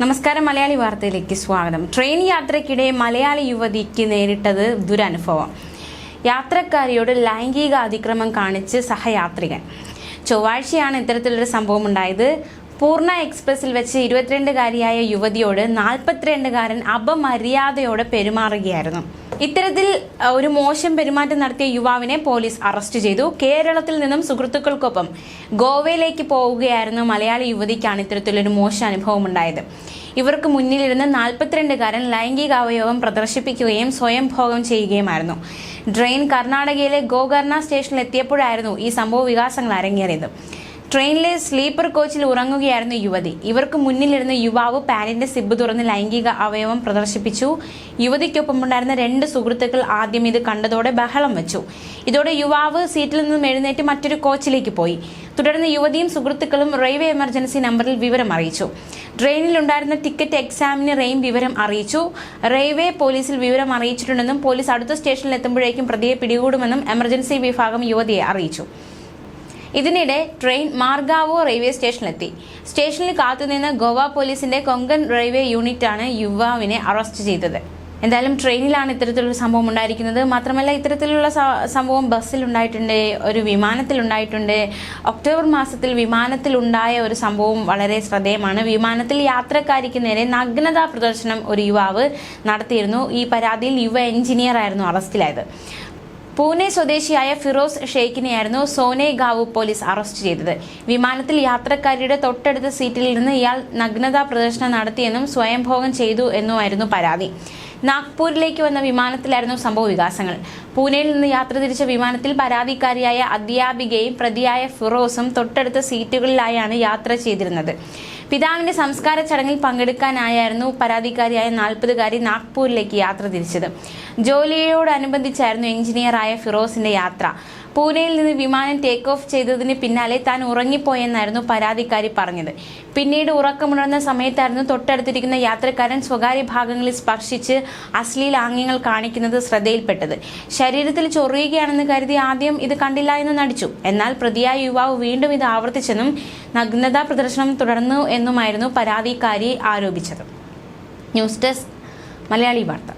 നമസ്കാരം മലയാളി വാർത്തയിലേക്ക് സ്വാഗതം. ട്രെയിൻ യാത്രയ്ക്കിടെ മലയാളി യുവതിക്ക് നേരിട്ടത് ദുരനുഭവം. യാത്രക്കാരിയോട് ലൈംഗിക അതിക്രമം കാണിച്ച് സഹയാത്രികൻ. ചൊവ്വാഴ്ചയാണ് ഇത്തരത്തിലൊരു സംഭവം ഉണ്ടായത്. പൂർണ എക്സ്പ്രസിൽ വെച്ച് ഇരുപത്തിരണ്ടുകാരിയായ യുവതിയോട് നാൽപ്പത്തിരണ്ടുകാരൻ അപമര്യാദയോടെ പെരുമാറുകയായിരുന്നു. ഇത്തരത്തിൽ ഒരു മോശം പെരുമാറ്റം നടത്തിയ യുവാവിനെ പോലീസ് അറസ്റ്റ് ചെയ്തു. കേരളത്തിൽ നിന്നും സുഹൃത്തുക്കൾക്കൊപ്പം ഗോവയിലേക്ക് പോവുകയായിരുന്ന മലയാളി യുവതിക്കാണ് ഇത്തരത്തിലൊരു മോശം അനുഭവം ഉണ്ടായത്. ഇവർക്ക് മുന്നിലിരുന്ന് നാൽപ്പത്തിരണ്ടുകാരൻ ലൈംഗികാവയവം പ്രദർശിപ്പിക്കുകയും സ്വയം ഭോഗം ചെയ്യുകയുമായിരുന്നു. ഡ്രെയിൻ കർണാടകയിലെ ഗോകർണ സ്റ്റേഷനിൽ എത്തിയപ്പോഴായിരുന്നു ഈ സംഭവ വികാസങ്ങൾ അരങ്ങേറിയത്. ട്രെയിനിലെ സ്ലീപ്പർ കോച്ചിൽ ഉറങ്ങുകയായിരുന്നു യുവതി. ഇവർക്ക് മുന്നിലിരുന്ന യുവാവ് പാനിന്റെ സിബ് തുറന്ന് ലൈംഗിക അവയവം പ്രദർശിപ്പിച്ചു. യുവതിക്കൊപ്പമുണ്ടായിരുന്ന രണ്ട് സുഹൃത്തുക്കൾ ആദ്യം ഇത് കണ്ടതോടെ ബഹളം വെച്ചു. ഇതോടെ യുവാവ് സീറ്റിൽ നിന്നും എഴുന്നേറ്റ് മറ്റൊരു കോച്ചിലേക്ക് പോയി. തുടർന്ന് യുവതിയും സുഹൃത്തുക്കളും റെയിൽവേ എമർജൻസി നമ്പറിൽ വിവരം അറിയിച്ചു. ട്രെയിനിലുണ്ടായിരുന്ന ടിക്കറ്റ് എക്സാമിന് റെയിം വിവരം അറിയിച്ചു. റെയിൽവേ പോലീസിൽ വിവരം അറിയിച്ചിട്ടുണ്ടെന്നും പോലീസ് അടുത്ത സ്റ്റേഷനിൽ എത്തുമ്പോഴേക്കും പ്രതിയെ പിടികൂടുമെന്നും എമർജൻസി വിഭാഗം യുവതിയെ അറിയിച്ചു. ഇതിനിടെ ട്രെയിൻ മാർഗാവോ റെയിൽവേ സ്റ്റേഷനിലെത്തി സ്റ്റേഷനിൽ കാത്തുനിന്ന ഗോവ പോലീസിന്റെ കൊങ്കൺ റെയിൽവേ യൂണിറ്റാണ് യുവാവിനെ അറസ്റ്റ് ചെയ്തത്. എന്തായാലും ട്രെയിനിലാണ് ഇത്തരത്തിലുള്ള സംഭവം ഉണ്ടായിരിക്കുന്നത്. മാത്രമല്ല ഇത്തരത്തിലുള്ള സംഭവം ബസ്സിൽ ഉണ്ടായിട്ടുണ്ട് ഒരു വിമാനത്തിൽ ഉണ്ടായിട്ടുണ്ട്. ഒക്ടോബർ മാസത്തിൽ വിമാനത്തിൽ ഉണ്ടായ ഒരു സംഭവം വളരെ ശ്രദ്ധേയമാണ്. വിമാനത്തിൽ യാത്രക്കാരിക്ക് നേരെ നഗ്നതാ പ്രദർശനം ഒരു യുവാവ് നടത്തിയിരുന്നു. ഈ പരാതിയിൽ യുവ എഞ്ചിനീയർ ആയിരുന്നു അറസ്റ്റിലായത് പൂനെ സ്വദേശിയായ ഫിറോസ് ഷെയ്ഖിനെയായിരുന്നു സോനേഗാവ് പോലീസ് അറസ്റ്റ് ചെയ്തത്. വിമാനത്തിൽ യാത്രക്കാരിയുടെ തൊട്ടടുത്ത സീറ്റിൽ നിന്ന് ഇയാൾ നഗ്നതാ പ്രദർശനം നടത്തിയെന്നും സ്വയംഭോഗം ചെയ്തു എന്നുമായിരുന്നു പരാതി. നാഗ്പൂരിലേക്ക് വന്ന വിമാനത്തിലായിരുന്നു സംഭവ വികാസങ്ങൾ. പൂനെയിൽ നിന്ന് യാത്ര തിരിച്ച വിമാനത്തിൽ പരാതിക്കാരിയായ അധ്യാപികയും പ്രതിയായ ഫിറോസും തൊട്ടടുത്ത സീറ്റുകളിലായാണ് യാത്ര ചെയ്തിരുന്നത്. പിതാവിന്റെ സംസ്കാര ചടങ്ങിൽ പങ്കെടുക്കാനായിരുന്നു പരാതിക്കാരിയായ നാൽപ്പതുകാരി നാഗ്പൂരിലേക്ക് യാത്ര തിരിച്ചത്. ജോലിയോടനുബന്ധിച്ചായിരുന്നു എഞ്ചിനീയറായ ഫിറോസിന്റെ യാത്ര. പൂനെയിൽ നിന്ന് വിമാനം ടേക്ക് ഓഫ് ചെയ്തതിന് പിന്നാലെ താൻ ഉറങ്ങിപ്പോയെന്നായിരുന്നു പരാതിക്കാരി പറഞ്ഞത്. പിന്നീട് ഉറക്കമുണർന്ന സമയത്തായിരുന്നു തൊട്ടടുത്തിരിക്കുന്ന യാത്രക്കാരൻ സ്വകാര്യ ഭാഗങ്ങളിൽ സ്പർശിച്ച് അശ്ലീല ആംഗ്യങ്ങൾ കാണിക്കുന്നത് ശ്രദ്ധയിൽപ്പെട്ടത്. ശരീരത്തിൽ ചൊറിയുകയാണെന്ന് കരുതി ആദ്യം ഇത് കണ്ടില്ല എന്ന് നടിച്ചു. എന്നാൽ പ്രതിയായ യുവാവ് വീണ്ടും ഇത് ആവർത്തിച്ചെന്നും നഗ്നതാ പ്രദർശനം തുടർന്നു എന്നുമായിരുന്നു പരാതിക്കാരി ആരോപിച്ചത്. ന്യൂസ് ഡെസ്ക് മലയാളി വാർത്ത.